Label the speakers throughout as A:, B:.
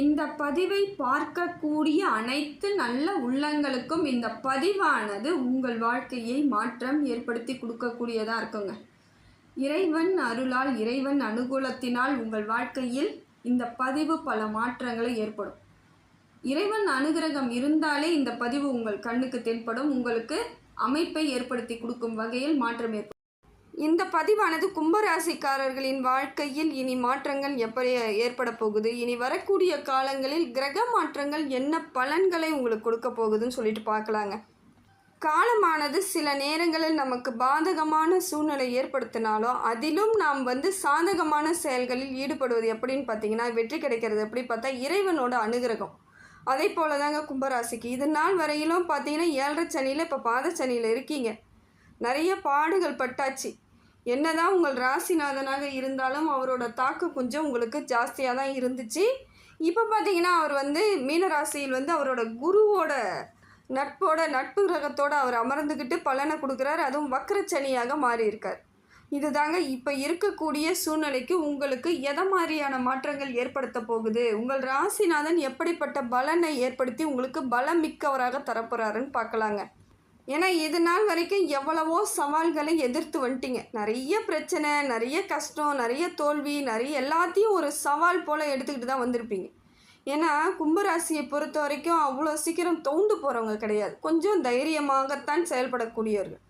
A: இந்த பதிவை பார்க்கக்கூடிய அனைத்து நல்ல உள்ளங்களுக்கும் இந்த பதிவானது உங்கள் வாழ்க்கையை மாற்றம் ஏற்படுத்தி கொடுக்கக்கூடியதாக இருக்குங்க. இறைவன் அருளால் இறைவன் அனுகூலத்தினால் உங்கள் வாழ்க்கையில் இந்த பதிவு பல மாற்றங்களை ஏற்படும். இறைவன் அனுகிரகம் இருந்தாலே இந்த பதிவு உங்கள் கண்ணுக்கு தென்படும். உங்களுக்கு அமைப்பை ஏற்படுத்தி கொடுக்கும் வகையில் மாற்றம் ஏற்படும். இந்த பதிவானது கும்பராசிக்காரர்களின் வாழ்க்கையில் இனி மாற்றங்கள் எப்படி ஏற்பட போகுது? இனி வரக்கூடிய காலங்களில் கிரக மாற்றங்கள் என்ன பலன்களை உங்களுக்கு கொடுக்க போகுதுன்னு சொல்லிட்டு பார்க்கலாங்க. காலமானது சில நேரங்களில் நமக்கு பாதகமான சூழ்நிலை ஏற்படுத்தினாலும் அதிலும் நாம் வந்து சாதகமான செயல்களில் ஈடுபடுவது எப்படின்னு பார்த்தீங்கன்னா வெற்றி கிடைக்கிறது எப்படி பார்த்தா இறைவனோட அனுகிரகம். அதே போல தாங்க கும்பராசிக்கு. இது நாள் வரையிலும் பார்த்தீங்கன்னா ஏழரை சனியில் இப்போ பாதச்சனியில் இருக்கீங்க. நிறைய பாடுகள் பட்டாச்சு. என்னதான் உங்கள் ராசிநாதனாக இருந்தாலும் அவரோட தாக்கு கொஞ்சம் உங்களுக்கு ஜாஸ்தியாக தான் இருந்துச்சு. இப்போ பார்த்தீங்கன்னா அவர் வந்து மீனராசியில் வந்து அவரோட குருவோட நட்போட நட்பு கிரகத்தோட அவர் அமர்ந்துக்கிட்டு பலனை கொடுக்குறாரு. அதுவும் வக்கரச்சனியாக மாறியிருக்கார். இது இதுதாங்க இப்போ இருக்கக்கூடிய சூழ்நிலைக்கு உங்களுக்கு எதை மாதிரியான மாற்றங்கள் ஏற்படுத்த போகுது? உங்கள் ராசிநாதன் எப்படிப்பட்ட பலனை ஏற்படுத்தி உங்களுக்கு பலம் மிக்கவராக தரப்போகிறாருன்னு பார்க்கலாங்க. ஏன்னா இது நாள் வரைக்கும் எவ்வளவோ சவால்களை எதிர்த்து வந்துட்டீங்க. நிறைய பிரச்சனை நிறைய கஷ்டம் நிறைய தோல்வி நிறைய எல்லாத்தையும் ஒரு சவால் போல் எடுத்துக்கிட்டு தான் வந்திருப்பீங்க. ஏன்னா கும்பராசியை பொறுத்த வரைக்கும் அவ்வளோ சீக்கிரம் தோண்டு போகிறவங்க கிடையாது. கொஞ்சம் தைரியமாகத்தான் செயல்படக்கூடியவர்கள்.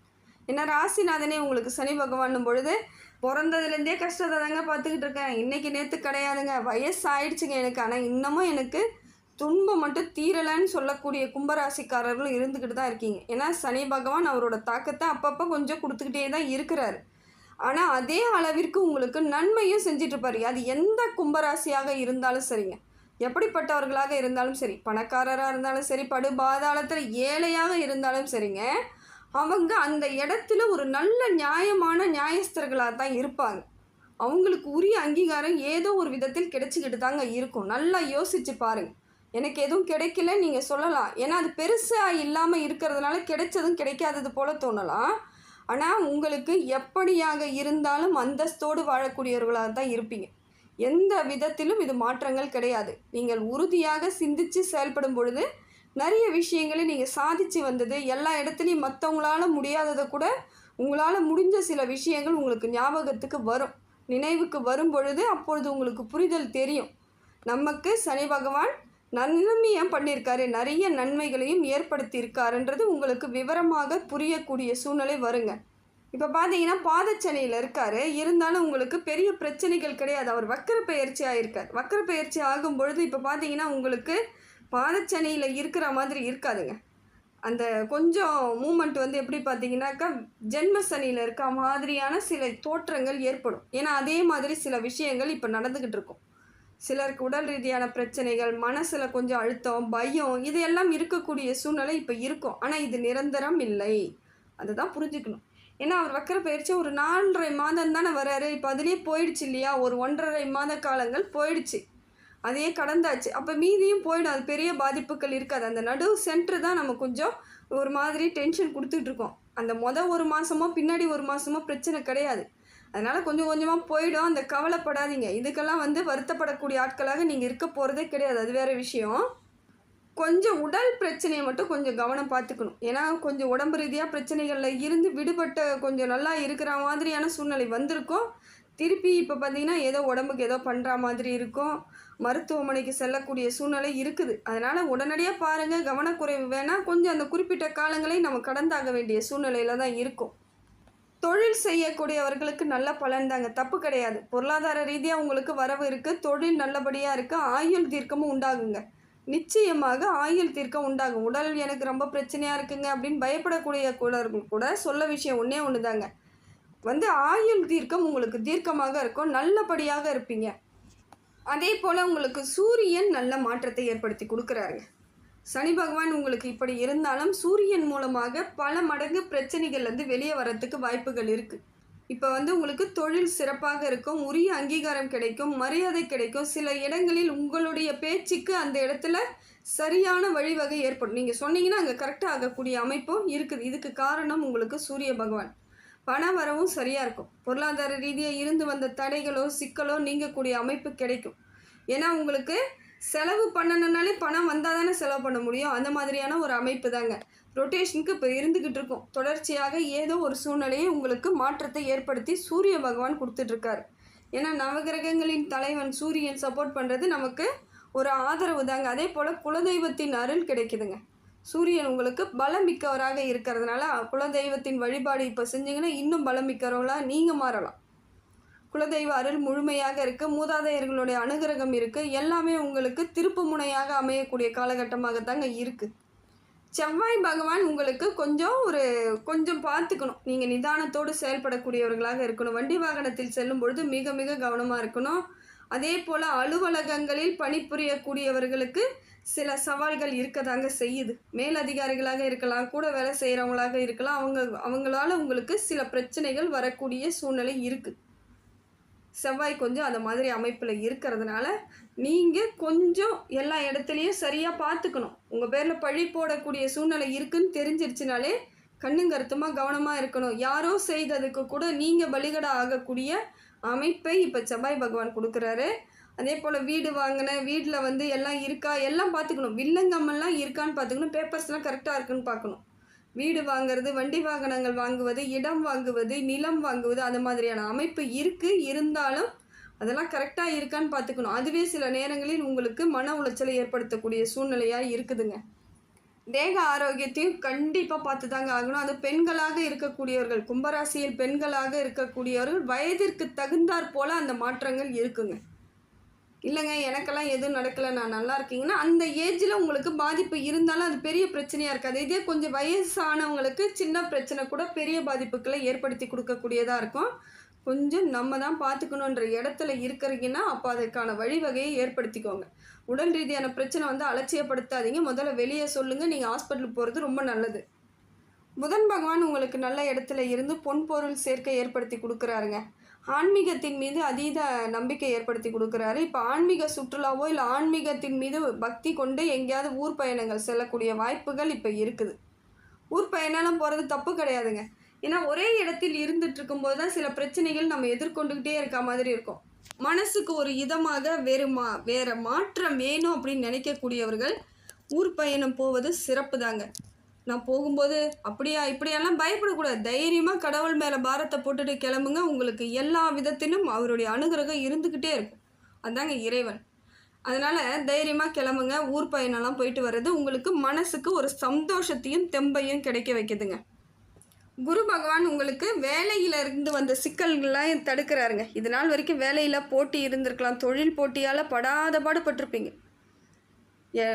A: ஏன்னா ராசிநாதனே உங்களுக்கு சனி பகவான் பொழுது பிறந்ததுலேருந்தே கஷ்டத்தை தாங்க பார்த்துக்கிட்டு இருக்கேன். இன்றைக்கி நேற்று கிடையாதுங்க. வயசு ஆயிடுச்சுங்க எனக்கு. ஆனால் இன்னமும் எனக்கு துன்பம் மட்டும் தீரலைன்னு சொல்லக்கூடிய கும்பராசிக்காரர்களும் இருந்துக்கிட்டு தான் இருக்கீங்க. ஏன்னா சனி பகவான் அவரோட தாக்கத்தை அப்பப்போ கொஞ்சம் கொடுத்துக்கிட்டே தான் இருக்கிறாரு. ஆனால் அதே அளவிற்கு உங்களுக்கு நன்மையும் செஞ்சுட்டு அது எந்த கும்பராசியாக இருந்தாலும் சரிங்க. எப்படிப்பட்டவர்களாக இருந்தாலும் சரி பணக்காரராக இருந்தாலும் சரி படு பாதாளத்தில் ஏழையாக இருந்தாலும் சரிங்க. அவங்க அந்த இடத்துல ஒரு நல்ல நியாயமான நியாயஸ்தர்களாக தான் இருப்பாங்க. அவங்களுக்கு உரிய அங்கீகாரம் ஏதோ ஒரு விதத்தில் கிடைச்சிக்கிட்டு தாங்க இருக்கும். நல்லா யோசிச்சு பாருங்கள் எனக்கு எதுவும் கிடைக்கல நீங்கள் சொல்லலாம். ஏன்னா அது பெருசாக இல்லாமல் இருக்கிறதுனால கிடைச்சதும் கிடைக்காதது போல தோணலாம். ஆனால் உங்களுக்கு எப்படியாக இருந்தாலும் அந்தஸ்தோடு வாழக்கூடியவர்களாக தான் இருப்பீங்க. எந்த விதத்திலும் இது மாற்றங்கள் கிடையாது. நீங்கள் உறுதியாக சிந்தித்து செயல்படும் பொழுது நிறைய விஷயங்களை நீங்கள் சாதித்து வந்தது எல்லா இடத்துலையும் மற்றவங்களால முடியாததை கூட உங்களால் முடிஞ்ச சில விஷயங்கள் உங்களுக்கு ஞாபகத்துக்கு வரும். நினைவுக்கு வரும் பொழுது அப்பொழுது உங்களுக்கு புரிதல் தெரியும். நமக்கு சனி பகவான் நன்மையாக பண்ணியிருக்காரு? நிறைய நன்மைகளையும் ஏற்படுத்தியிருக்காருன்றது உங்களுக்கு விவரமாக புரியக்கூடிய சூழ்நிலை வருங்க. இப்போ பார்த்தீங்கன்னா பாதச்சனையில் இருக்காரு. இருந்தாலும் உங்களுக்கு பெரிய பிரச்சனைகள் கிடையாது. அவர் வக்கர பயிற்சி ஆகிருக்கார் வக்கர பயிற்சி ஆகும் பொழுது இப்போ பார்த்தீங்கன்னா உங்களுக்கு பாதச்சனையில் இருக்கிற மாதிரி இருக்காதுங்க. அந்த கொஞ்சம் மூமெண்ட் வந்து எப்படி பார்த்தீங்கன்னாக்கா ஜென்ம சனியில் இருக்க மாதிரியான சில தோற்றங்கள் ஏற்படும். ஏன்னா அதே மாதிரி சில விஷயங்கள் இப்போ நடந்துக்கிட்டு இருக்கும். சிலருக்கு உடல் ரீதியான பிரச்சனைகள் மனசில் கொஞ்சம் அழுத்தம் பயம் இது எல்லாம் இருக்கக்கூடிய சூழ்நிலை இப்போ இருக்கும். ஆனால் இது நிரந்தரம் இல்லை. அதுதான் புரிஞ்சுக்கணும். ஏன்னா அவர் வக்கர பயிற்சி ஒரு நாலரை மாதம் தானே வராரு. இப்போ அதுலேயே போயிடுச்சு இல்லையா? ஒரு ஒன்றரை மாத காலங்கள் போயிடுச்சு. அதையே கடந்தாச்சு. அப்போ மீதியும் போயிடும். அது பெரிய பாதிப்புகள் இருக்காது. அந்த நடு சென்டர் தான் நம்ம கொஞ்சம் ஒரு மாதிரி டென்ஷன் கொடுத்துட்ருக்கோம் அந்த மொதல் ஒரு மாதமோ பின்னாடி ஒரு மாதமோ பிரச்சனை கிடையாது. அதனால் கொஞ்சம் கொஞ்சமாக போயிடும். அந்த கவலைப்படாதீங்க. இதுக்கெல்லாம் வந்து வருத்தப்படக்கூடிய ஆட்களாக நீங்கள் இருக்க போகிறதே கிடையாது. அது வேறு விஷயம். கொஞ்சம் உடல் பிரச்சனையை மட்டும் கொஞ்சம் கவனம் பார்த்துக்கணும். ஏன்னா கொஞ்சம் உடம்பு ரீதியாக பிரச்சனைகளில் இருந்து விடுபட்ட கொஞ்சம் நல்லா இருக்கிற மாதிரியான சூழ்நிலை வந்திருக்கும். திருப்பி இப்போ பார்த்தீங்கன்னா ஏதோ உடம்புக்கு ஏதோ பண்ணுற மாதிரி இருக்கும். மருத்துவமனைக்கு செல்லக்கூடிய சூழ்நிலை இருக்குது. அதனால் உடனடியாக பாருங்கள் கவனக்குறைவு வேணால் கொஞ்சம் அந்த குறிப்பிட்ட காலங்களை நம்ம கடந்தாக வேண்டிய சூழ்நிலையில் தான் இருக்கும். தொழில் செய்யக்கூடியவர்களுக்கு நல்ல பலன் தாங்க. தப்பு கிடையாது. பொருளாதார ரீதியாக உங்களுக்கு வரவு இருக்குது தொழில் நல்லபடியாக இருக்குது ஆயுள் தீர்க்கமும் உண்டாகுங்க. நிச்சயமாக ஆயுள் தீர்க்கம் உண்டாகும். உடல் எனக்கு ரொம்ப பிரச்சனையாக இருக்குங்க அப்படின்னு பயப்படக்கூடிய கூடர்கள் கூட சொல்ல விஷயம் ஒன்றே ஒன்று தாங்க வந்து ஆயுள் தீர்க்கம் உங்களுக்கு தீர்க்கமாக இருக்கும். நல்லபடியாக இருப்பீங்க. அதே போல் உங்களுக்கு சூரியன் நல்ல மாற்றத்தை ஏற்படுத்தி கொடுக்குறாருங்க. சனி பகவான் உங்களுக்கு இப்படி இருந்தாலும் சூரியன் மூலமாக பல மடங்கு பிரச்சனைகள்லேருந்து வெளியே வரத்துக்கு வாய்ப்புகள் இருக்குது இப்போ வந்து உங்களுக்கு தொழில் சிறப்பாக இருக்கும் உரிய அங்கீகாரம் கிடைக்கும் மரியாதை கிடைக்கும். சில இடங்களில் உங்களுடைய பேச்சுக்கு அந்த இடத்துல சரியான வழிவகை ஏற்படும். நீங்கள் சொன்னீங்கன்னா அங்கே கரெக்டாக ஆகக்கூடிய அமைப்பும் இருக்குது. இதுக்கு காரணம் உங்களுக்கு சூரிய பகவான். பண வரவும் சரியாக இருக்கும். பொருளாதார ரீதியாக இருந்து வந்த தடைகளோ சிக்கலோ நீங்கக்கூடிய அமைப்பு கிடைக்கும். ஏன்னா உங்களுக்கு செலவு பண்ணணுன்னாலே பணம் வந்தால் தானே செலவு பண்ண முடியும். அந்த மாதிரியான ஒரு அமைப்பு தாங்க ரொட்டேஷனுக்கு இப்போ இருந்துக்கிட்டு இருக்கும். தொடர்ச்சியாக ஏதோ ஒரு சூழ்நிலையை உங்களுக்கு மாற்றத்தை ஏற்படுத்தி சூரிய பகவான் கொடுத்துட்ருக்காரு. ஏன்னா நவகிரகங்களின் தலைவன் சூரியன் சப்போர்ட் பண்ணுறது நமக்கு ஒரு ஆதரவு தாங்க அதே போல் குலதெய்வத்தின் அருள் கிடைக்குதுங்க. சூரியன் உங்களுக்கு பலம் மிக்கவராக இருக்கிறதுனால குலதெய்வத்தின் வழிபாடு இப்போ செஞ்சிங்கன்னா இன்னும் பலம் மிக்கவர்களாக நீங்கள் மாறலாம். குலதெய்வ அருள் முழுமையாக இருக்குது மூதாதையர்களுடைய அனுகிரகம் இருக்குது எல்லாமே உங்களுக்கு திருப்பு முனையாக அமையக்கூடிய காலகட்டமாக தாங்க இருக்குது செவ்வாய் பகவான் உங்களுக்கு கொஞ்சம் ஒரு கொஞ்சம் பார்த்துக்கணும். நீங்கள் நிதானத்தோடு செயல்படக்கூடியவர்களாக இருக்கணும். வண்டி வாகனத்தில் செல்லும் பொழுது மிக மிக கவனமாக இருக்கணும். அதே போல் அலுவலகங்களில் பணிபுரியக்கூடியவர்களுக்கு சில சவால்கள் இருக்கதாங்க செய்யுது. மேலதிகாரிகளாக இருக்கலாம் கூட வேலை செய்கிறவங்களாக இருக்கலாம். அவங்க அவங்களால உங்களுக்கு சில பிரச்சனைகள் வரக்கூடிய சூழ்நிலை இருக்குது செவ்வாய் கொஞ்சம் அந்த மாதிரி அமைப்பில் இருக்கிறதுனால நீங்கள் கொஞ்சம் எல்லா இடத்துலையும் சரியாக பார்த்துக்கணும் உங்கள் பேரில் பழி போடக்கூடிய சூழ்நிலை இருக்குன்னு தெரிஞ்சிருச்சுனாலே கண்ணுங்கருத்துமாக கவனமாக இருக்கணும். யாரோ செய்ததுக்கு கூட நீங்கள் பலிகடா ஆகக்கூடிய அமைப்பை இப்போ செவ்வாய் பகவான் கொடுக்குறாரு. அதே போல் வீடு வாங்கின வீட்டில் வந்து எல்லாம் இருக்கா? எல்லாம் பார்த்துக்கணும் வில்லங்கம்மெல்லாம் இருக்கான்னு பார்த்துக்கணும் பேப்பர்ஸ்லாம் கரெக்டாக இருக்குன்னு பார்க்கணும் வீடு வாங்குறது வண்டி வாகனங்கள் வாங்குவது இடம் வாங்குவது நிலம் வாங்குவது அந்த மாதிரியான அமைப்பு இருக்குது இருந்தாலும் அதெல்லாம் கரெக்டாக இருக்கான்னு பார்த்துக்கணும். அதுவே சில நேரங்களில் உங்களுக்கு மன உளைச்சலை ஏற்படுத்தக்கூடிய சூழ்நிலையாக இருக்குதுங்க. தேக ஆரோக்கியத்தையும் கண்டிப்பாக பார்த்து தாங்க ஆகணும். அது பெண்களாக இருக்கக்கூடியவர்கள் கும்பராசியில் பெண்களாக இருக்கக்கூடியவர்கள் வயதிற்கு தகுந்தாற் போல் அந்த மாற்றங்கள் இருக்குங்க. இல்லைங்க எனக்கெல்லாம் எதுவும் நடக்கலை. நான் நல்லா இருக்கீங்கன்னா அந்த ஏஜில் உங்களுக்கு பாதிப்பு இருந்தாலும் அது பெரிய பிரச்சனையாக இருக்காது. இதே கொஞ்சம் வயசானவங்களுக்கு சின்ன பிரச்சனை கூட பெரிய பாதிப்புகளை ஏற்படுத்தி கொடுக்கக்கூடியதாக இருக்கும். கொஞ்சம் நம்ம தான் பார்த்துக்கணுன்ற இடத்துல இருக்கிறீங்கன்னா அப்போ அதற்கான வழிவகையை ஏற்படுத்திக்கோங்க. உடல் ரீதியான பிரச்சனை வந்து அலட்சியப்படுத்தாதீங்க. முதல்ல வெளியே சொல்லுங்கள் நீங்கள் ஹாஸ்பிட்டலுக்கு போகிறது ரொம்ப நல்லது. புதன் பகவான் உங்களுக்கு நல்ல இடத்துல இருந்து பொன் பொருள் சேர்க்கை ஏற்படுத்தி கொடுக்குறாருங்க. ஆன்மீகத்தின் மீது அதீத நம்பிக்கை ஏற்படுத்தி கொடுக்குறாரு. இப்போ ஆன்மீக சுற்றுலாவோ இல்லை ஆன்மீகத்தின் மீது பக்தி கொண்டு எங்கேயாவது ஊர் பயணங்கள் செல்லக்கூடிய வாய்ப்புகள் இப்போ இருக்குது. ஊர் பயணம்லாம் போகிறது தப்பு கிடையாதுங்க. ஏன்னா ஒரே இடத்தில் இருந்துட்டு இருக்கும்போது தான் சில பிரச்சனைகள் நம்ம எதிர்கொண்டுக்கிட்டே இருக்க மாதிரி இருக்கும். மனசுக்கு ஒரு இதமாக வேறு மா வேறு மாற்றம் வேணும் அப்படின்னு நினைக்கக்கூடியவர்கள் ஊர் பயணம் போவது சிறப்பு தாங்க நான் போகும்போது அப்படியா இப்படியெல்லாம் பயப்படக்கூடாது. தைரியமாக கடவுள் மேலே பாரத்தை போட்டுட்டு கிளம்புங்க. உங்களுக்கு எல்லா விதத்திலும் அவருடைய அனுகிரகம் இருந்துக்கிட்டே இருக்கும். அதாங்க இறைவன். அதனால் தைரியமாக கிளம்புங்க. ஊர் பயணம்லாம் போயிட்டு வர்றது உங்களுக்கு மனசுக்கு ஒரு சந்தோஷத்தையும் தெம்பையும் கிடைக்க வைக்குதுங்க. குரு பகவான் உங்களுக்கு வேலையில் இருந்து வந்த சிக்கல்கள்லாம் தடுக்கிறாருங்க. இது நாள் வரைக்கும் வேலையில் போட்டி இருந்திருக்கலாம். தொழில் போட்டியால் படாத பாடுபட்டிருப்பீங்க.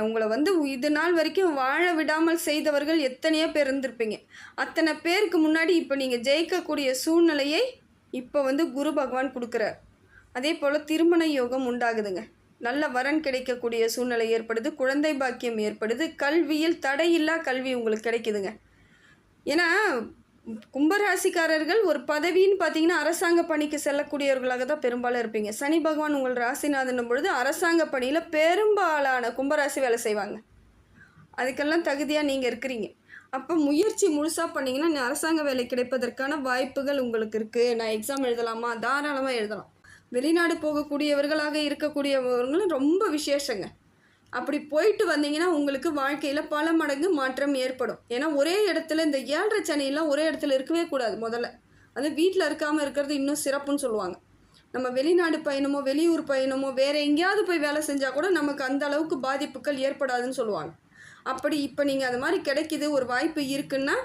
A: உங்களை வந்து இது நாள் வரைக்கும் வாழ விடாமல் செய்தவர்கள் எத்தனையோ பேர் இருந்திருப்பீங்க. அத்தனை பேருக்கு முன்னாடி இப்போ நீங்கள் ஜெயிக்கக்கூடிய சூழ்நிலையை இப்போ வந்து குரு பகவான் கொடுக்குறார். அதே போல் திருமண யோகம் உண்டாகுதுங்க. நல்ல வரன் கிடைக்கக்கூடிய சூழ்நிலை ஏற்படுது குழந்தை பாக்கியம் ஏற்படுது கல்வியில் தடையில்லா கல்வி உங்களுக்கு கிடைக்குதுங்க. ஏன்னா கும்பராசிக்காரர்கள் ஒரு பதவின்னு பார்த்தீங்கன்னா அரசாங்க பணிக்கு செல்லக்கூடியவர்களாக தான் பெரும்பாலும் இருப்பீங்க. சனி பகவான் உங்கள் ராசிநாதன் பொழுது அரசாங்க பணியில் பெரும்பாலான கும்பராசி வேலை செய்வாங்க. அதுக்கெல்லாம் தகுதியாக நீங்கள் இருக்கிறீங்க. அப்போ முயற்சி முழுசாக பண்ணிங்கன்னா நீ அரசாங்க வேலை கிடைப்பதற்கான வாய்ப்புகள் உங்களுக்கு இருக்குது நான் எக்ஸாம் எழுதலாமா? தாராளமாக எழுதலாம். வெளிநாடு போகக்கூடியவர்களாக இருக்கக்கூடியவர்களும் ரொம்ப விசேஷங்க. அப்படி போயிட்டு வந்தீங்கன்னா உங்களுக்கு வாழ்க்கையில் பல மடங்கு மாற்றம் ஏற்படும். ஏன்னா ஒரே இடத்துல இந்த ஏழரை சனியெல்லாம் ஒரே இடத்துல இருக்கவே கூடாது முதல்ல. அது வீட்டில் இருக்காமல் இருக்கிறது இன்னும் சிறப்புன்னு சொல்லுவாங்க. நம்ம வெளிநாடு பயணமோ வெளியூர் பயணமோ வேறு எங்கேயாவது போய் வேலை செஞ்சால் கூட நமக்கு அந்த அளவுக்கு பாதிப்புகள் ஏற்படாதுன்னு சொல்லுவாங்க. அப்படி இப்போ நீங்கள் அது மாதிரி கிடைக்கிது ஒரு வாய்ப்பு இருக்குன்னா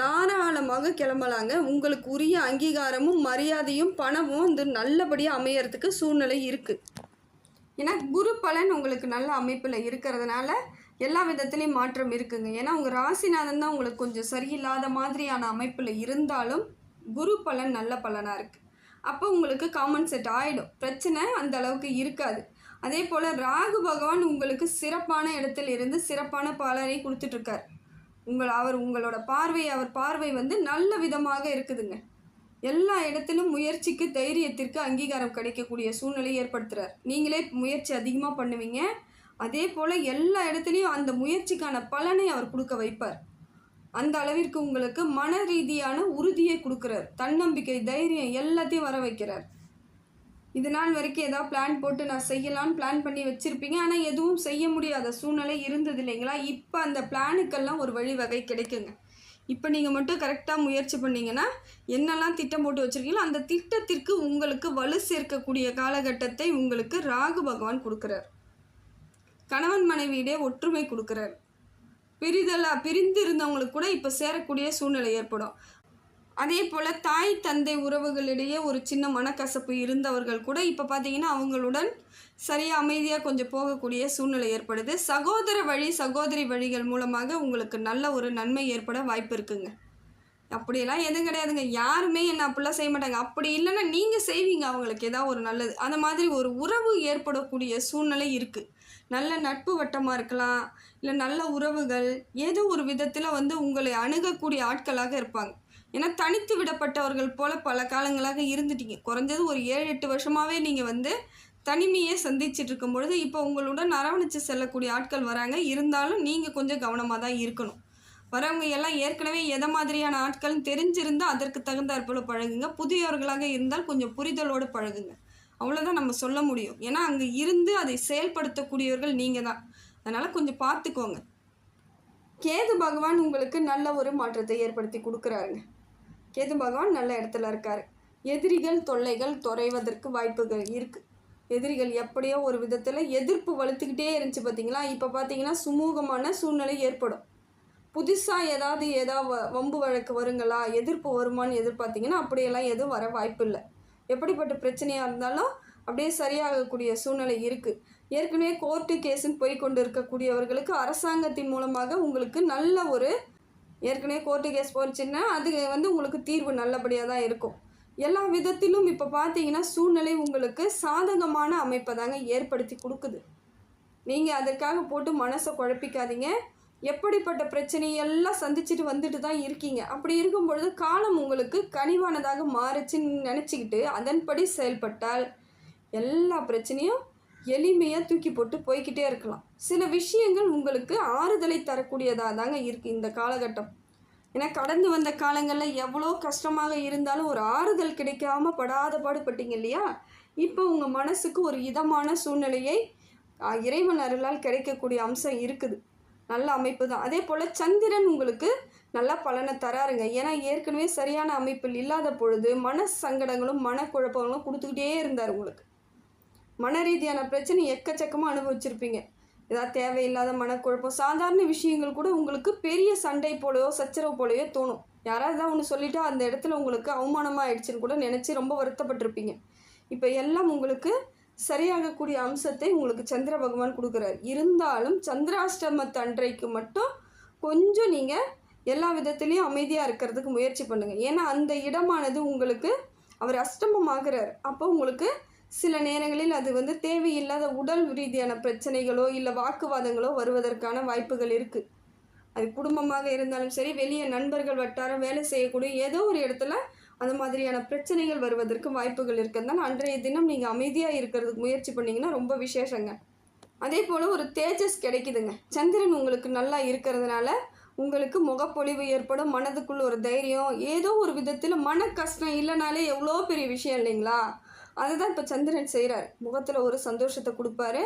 A: தாராளமாக கிளம்பலாங்க. உங்களுக்கு உரிய அங்கீகாரமும் மரியாதையும் பணமும் வந்து நல்லபடியாக அமையறதுக்கு சூழ்நிலை இருக்குது ஏன்னா குரு பலன் உங்களுக்கு நல்ல அமைப்பில் இருக்கிறதுனால எல்லா விதத்துலேயும் மாற்றம் இருக்குங்க. ஏன்னா உங்கள் ராசிநாதன் தான் உங்களுக்கு கொஞ்சம் சரியில்லாத மாதிரியான அமைப்பில் இருந்தாலும் குரு பலன் நல்ல பலனாக இருக்குது அப்போ உங்களுக்கு காமன் செட் ஆகிடும் பிரச்சனை அந்த அளவுக்கு இருக்காது. அதே போல் ராகு பகவான் உங்களுக்கு சிறப்பான இடத்துல இருந்து சிறப்பான பலனை கொடுத்துட்ருக்கார் உங்கள் அவர் உங்களோட பார்வை அவர் பார்வை வந்து நல்ல விதமாக இருக்குதுங்க. எல்லா இடத்திலும் முயற்சிக்கு தைரியத்திற்கு அங்கீகாரம் கிடைக்கக்கூடிய சூழ்நிலை ஏற்படுத்துகிறார் நீங்களே முயற்சி அதிகமாக பண்ணுவீங்க. அதே போல் எல்லா இடத்துலையும் அந்த முயற்சிக்கான பலனை அவர் கொடுக்க வைப்பார். அந்த அளவிற்கு உங்களுக்கு மன ரீதியான உறுதியை கொடுக்குறார். தன்னம்பிக்கை தைரியம் எல்லாத்தையும் வர வைக்கிறார். இது நாள் வரைக்கும் ஏதாவது பிளான் போட்டு நான் செய்யலாம்னு பிளான் பண்ணி வச்சுருப்பீங்க. ஆனால் எதுவும் செய்ய முடியாத சூழ்நிலை இருந்தது இல்லைங்களா இப்போ அந்த பிளானுக்கெல்லாம் ஒரு வழிவகை கிடைக்குங்க. இப்போ நீங்கள் மட்டும் கரெக்டாக முயற்சி பண்ணீங்கன்னா என்னெல்லாம் திட்டம் போட்டு வச்சுருக்கீங்களோ அந்த திட்டத்திற்கு உங்களுக்கு வலு சேர்க்கக்கூடிய காலகட்டத்தை உங்களுக்கு ராகு பகவான் கொடுக்குறார். கணவன் மனைவியிடையே ஒற்றுமை கொடுக்குறார். பிரிதலாக பிரிந்து இருந்தவங்களுக்கு கூட இப்போ சேரக்கூடிய சூழ்நிலை ஏற்படும். அதே போல் தாய் தந்தை உறவுகளிடையே ஒரு சின்ன மனக்கசப்பு இருந்தவர்கள் கூட இப்போ பார்த்தீங்கன்னா அவங்களுடன் சரியாக அமைதியாக கொஞ்சம் போகக்கூடிய சூழ்நிலை ஏற்படுது. சகோதர வழி சகோதரி வழிகள் மூலமாக உங்களுக்கு நல்ல ஒரு நன்மை ஏற்பட வாய்ப்பு இருக்குங்க. அப்படியெல்லாம் எதுவும் கிடையாதுங்க. யாருமே என்ன அப்படிலாம் செய்ய மாட்டாங்க. அப்படி இல்லைன்னா நீங்கள் செய்வீங்க. அவங்களுக்கு ஏதாவது ஒரு நல்லது. அந்த மாதிரி ஒரு உறவு ஏற்படக்கூடிய சூழ்நிலை இருக்குது நல்ல நட்பு வட்டமாக இருக்கலாம். இல்லை நல்ல உறவுகள் ஏதோ ஒரு விதத்தில் வந்து உங்களை அணுகக்கூடிய ஆட்களாக இருப்பாங்க. ஏன்னா தனித்து விடப்பட்டவர்கள் போல பல காலங்களாக இருந்துட்டீங்க. குறைஞ்சது ஒரு ஏழு எட்டு வருஷமாகவே நீங்கள் வந்து தனிமையை சந்திச்சுட்டு இருக்கும் பொழுது இப்போ உங்களுடன் அரவணைச்சு செல்லக்கூடிய ஆட்கள் வராங்க. இருந்தாலும் நீங்கள் கொஞ்சம் கவனமாக தான் இருக்கணும். வரவங்க எல்லாம் ஏற்கனவே எதை மாதிரியான ஆட்கள்னு தெரிஞ்சிருந்தால் அதற்கு தகுந்தாற்போல் பழகுங்க. புதியவர்களாக இருந்தால் கொஞ்சம் புரிதலோடு பழகுங்க. அவ்வளோதான் நம்ம சொல்ல முடியும். ஏன்னா அங்கே இருந்து அதை செயல்படுத்தக்கூடியவர்கள் நீங்கள் தான். அதனால் கொஞ்சம் பார்த்துக்கோங்க. கேது பகவான் உங்களுக்கு நல்ல ஒரு மாற்றத்தை ஏற்படுத்தி கொடுக்குறாருங்க. கேது பகவான் நல்ல இடத்துல இருக்கார். எதிரிகள் தொல்லைகள் துறைவதற்கு வாய்ப்புகள் இருக்குது எதிரிகள் எப்படியோ ஒரு விதத்தில் எதிர்ப்பு வலுத்துக்கிட்டே இருந்துச்சு பார்த்தீங்களா இப்போ பார்த்தீங்கன்னா சுமூகமான சூழ்நிலை ஏற்படும். புதுசாக ஏதாவது ஏதாவது வம்பு வழக்கு வருங்களா? எதிர்ப்பு வருமான்னு எதிர்பார்த்தீங்கன்னா அப்படியெல்லாம் எதுவும் வர வாய்ப்பு இல்லை எப்படிப்பட்ட பிரச்சனையாக இருந்தாலும் அப்படியே சரியாகக்கூடிய சூழ்நிலை இருக்குது ஏற்கனவே கோர்ட்டு கேஸுன்னு போய் கொண்டு இருக்கக்கூடியவர்களுக்கு அரசாங்கத்தின் மூலமாக உங்களுக்கு நல்ல ஒரு ஏற்கனவே கோர்ட்டு கேஸ் போச்சுன்னா அது வந்து உங்களுக்கு தீர்வு நல்லபடியாக தான் இருக்கும். எல்லா விதத்திலும் இப்போ பார்த்தீங்கன்னா சூழ்நிலை உங்களுக்கு சாதகமான அமைப்பை தாங்க ஏற்படுத்தி கொடுக்குது. நீங்கள் அதற்காக போட்டு மனசை குழப்பிக்காதீங்க. எப்படிப்பட்ட பிரச்சனையெல்லாம் சந்திச்சுட்டு வந்துட்டு தான் இருக்கீங்க. அப்படி இருக்கும் பொழுது காலம் உங்களுக்கு கனிவானதாக மாறுச்சுன்னு நினச்சிக்கிட்டு அதன்படி செயல்பட்டால் எல்லா பிரச்சனையும் எளிமையாக தூக்கி போட்டு போய்க்கிட்டே இருக்கலாம். சில விஷயங்கள் உங்களுக்கு ஆறுதலை தரக்கூடியதாக தாங்க இருக்குது இந்த காலகட்டம். ஏன்னா கடந்து வந்த காலங்களில் எவ்வளோ கஷ்டமாக இருந்தாலும் ஒரு ஆறுதல் கிடைக்காம படாத பாடுபட்டீங்க இல்லையா? இப்போ உங்கள் மனசுக்கு ஒரு இதமான சூழ்நிலையை இறைவன் அருளால் கிடைக்கக்கூடிய அம்சம் இருக்குது. நல்ல அமைப்பு தான் அதே போல் சந்திரன் உங்களுக்கு நல்ல பலனை தராருங்க. ஏன்னா ஏற்கனவே சரியான அமைப்பில் இல்லாத பொழுது மன சங்கடங்களும் மனக்குழப்பங்களும் கொடுத்துக்கிட்டே இருந்தார் உங்களுக்கு. மன ரீதியான பிரச்சனை எக்கச்சக்கமாக அனுபவிச்சிருப்பீங்க. ஏதாவது தேவையில்லாத மனக்குழப்பம் சாதாரண விஷயங்கள் கூட உங்களுக்கு பெரிய சண்டை போலயோ சச்சரவு போலயோ தோணும். யாராவது தான் ஒன்று சொல்லிட்டா அந்த இடத்துல உங்களுக்கு அவமானமாக ஆயிடுச்சுன்னு கூட நினச்சி ரொம்ப வருத்தப்பட்டிருப்பீங்க. இப்போ எல்லாம் உங்களுக்கு சரியாகக்கூடிய அம்சத்தை உங்களுக்கு சந்திர பகவான் கொடுக்குறாரு. இருந்தாலும் சந்திராஷ்டமத்து அன்றைக்கு மட்டும் கொஞ்சம் நீங்கள் எல்லா விதத்துலேயும் அமைதியாக இருக்கிறதுக்கு முயற்சி பண்ணுங்கள் ஏன்னா அந்த இடமானது உங்களுக்கு அவர் அஷ்டமமாகிறார். அப்போ உங்களுக்கு சில நேரங்களில் அது வந்து தேவையில்லாத உடல் ரீதியான பிரச்சனைகளோ இல்லை வாக்குவாதங்களோ வருவதற்கான வாய்ப்புகள் இருக்குது அது குடும்பமாக இருந்தாலும் சரி வெளியே நண்பர்கள் வட்டாரம் வேலை செய்யக்கூடிய ஏதோ ஒரு இடத்துல அந்த மாதிரியான பிரச்சனைகள் வருவதற்கு வாய்ப்புகள் இருக்கிறதுனால அன்றைய தினம் நீங்கள் அமைதியாக இருக்கிறதுக்கு முயற்சி பண்ணிங்கன்னா ரொம்ப விசேஷங்க. அதே போல் ஒரு தேஜஸ் கிடைக்குதுங்க. சந்திரன் உங்களுக்கு நல்லா இருக்கிறதுனால உங்களுக்கு முகப்பொழிவு ஏற்படும் மனதுக்குள்ள ஒரு தைரியம் ஏதோ ஒரு விதத்தில் மன கஷ்டம் இல்லைனாலே எவ்வளோ பெரிய விஷயம் இல்லைங்களா? அதுதான் இப்போ சந்திரன் செய்கிறார் முகத்தில் ஒரு சந்தோஷத்தை கொடுப்பாரு.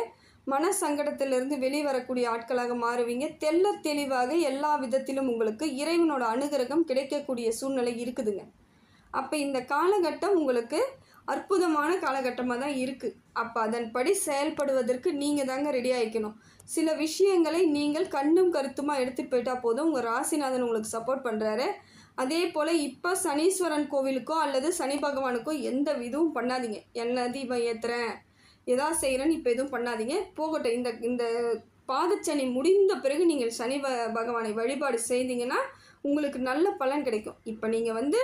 A: மன சங்கடத்திலிருந்து வெளிவரக்கூடிய ஆட்களாக மாறுவீங்க. தெல்ல தெளிவாக எல்லா விதத்திலும் உங்களுக்கு இறைவனோட அனுகிரகம் கிடைக்கக்கூடிய சூழ்நிலை இருக்குதுங்க. அப்போ இந்த காலகட்டம் உங்களுக்கு அற்புதமான காலகட்டமாக தான் இருக்குது அப்போ அதன்படி செயல்படுவதற்கு நீங்கள் தாங்க ரெடி ஆகிக்கணும் சில விஷயங்களை நீங்கள் கண்ணும் கருத்துமாக எடுத்துகிட்டு போயிட்டால் போதும். உங்கள் ராசிநாதன் உங்களுக்கு சப்போர்ட் பண்ணுறாரு அதே போல் இப்போ சனீஸ்வரன் கோவிலுக்கோ அல்லது சனி பகவானுக்கோ எந்த இதுவும் பண்ணாதீங்க. என்ன தீபம் ஏற்றுறேன் எதா செய்கிறேன்னு இப்போ எதுவும் பண்ணாதீங்க. போகட்டும். இந்த இந்த பாதச்சனி முடிந்த பிறகு நீங்கள் சனி ப- பகவானை வழிபாடு செய்தீங்கன்னா உங்களுக்கு நல்ல பலன் கிடைக்கும். இப்போ நீங்கள் வந்து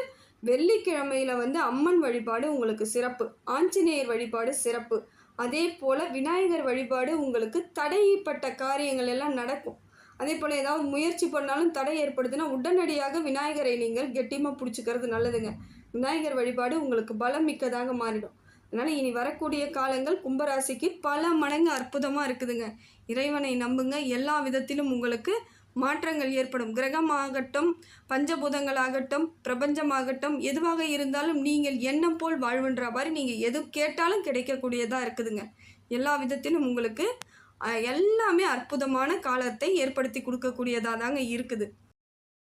A: வெள்ளிக்கிழமையில வந்து அம்மன் வழிபாடு உங்களுக்கு சிறப்பு. ஆஞ்சநேயர் வழிபாடு சிறப்பு. அதே போல் விநாயகர் வழிபாடு உங்களுக்கு தடைப்பட்ட காரியங்கள் எல்லாம் நடக்கும். அதே போல் ஏதாவது முயற்சி பண்ணாலும் தடை ஏற்படுதுன்னா உடனடியாக விநாயகரை நீங்கள் கெட்டியமாக பிடிச்சிக்கிறது நல்லதுங்க. விநாயகர் வழிபாடு உங்களுக்கு பலம் மிக்கதாக மாறிடும். அதனால் இனி வரக்கூடிய காலங்கள் கும்பராசிக்கு பல மடங்கு அற்புதமாக இருக்குதுங்க. இறைவனை நம்புங்க. எல்லா விதத்திலும் உங்களுக்கு மாற்றங்கள் ஏற்படும். கிரகமாகட்டும் பஞ்சபூதங்களாகட்டும் பிரபஞ்சமாகட்டும் எதுவாக இருந்தாலும் நீங்கள் எண்ணம் போல் வாழ்வுன்ற மாதிரி நீங்கள் எது கேட்டாலும் கிடைக்கக்கூடியதாக இருக்குதுங்க. எல்லா விதத்திலும் உங்களுக்கு எல்லாமே அற்புதமான காலத்தை ஏற்படுத்தி கொடுக்கக்கூடியதாக தாங்க இருக்குது.